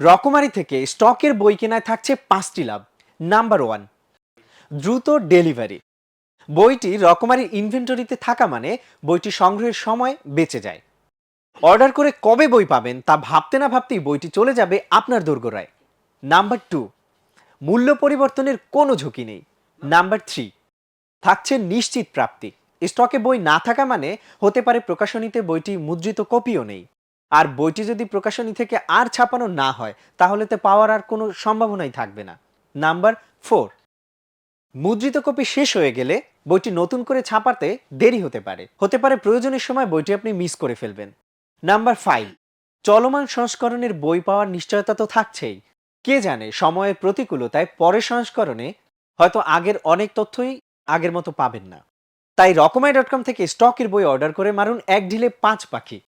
রকমারি থেকে স্টকের বই কেনায় থাকছে পাঁচটি লাভ। নাম্বার ওয়ান দ্রুত ডেলিভারি। বইটি রকমারি ইনভেন্টরিতে থাকা মানে বইটি সংগ্রহের সময় বেঁচে যায়। অর্ডার করে কবে বই পাবেন তা ভাবতে না ভাবতেই বইটি চলে যাবে আপনার দোরগোড়ায় নাম্বার টু মূল্য পরিবর্তনের কোনো ঝুঁকি নেই। নাম্বার থ্রি থাকছে নিশ্চিত প্রাপ্তি। স্টকে বই না থাকা মানে হতে পারে প্রকাশনীতে বইটি মুদ্রিত কপিও নেই। আর বইটি যদি প্রকাশনী থেকে আর ছাপানো না হয়, তাহলে তো পাওয়ার আর কোনো সম্ভাবনাই থাকবে না। Number four. মুদ্রিত কপি শেষ হয়ে গেলে বইটি নতুন করে ছাপাতে দেরি হতে পারে। হতে পারে প্রয়োজনের সময় বইটি আপনি মিস করে ফেলবেন। Number five. চলমান সংস্করণের বই পাওয়ার নিশ্চয়তা তো থাকছেই। কে জানে সময়ের প্রতিকূলতায় পরের সংস্করণে হয়তো আগের অনেক তথ্যই আগের মতো পাবেন না। তাই রকমাই ডট কম থেকে স্টকের বই অর্ডার করে মারুন এক ঢিলে পাঁচ পাখি।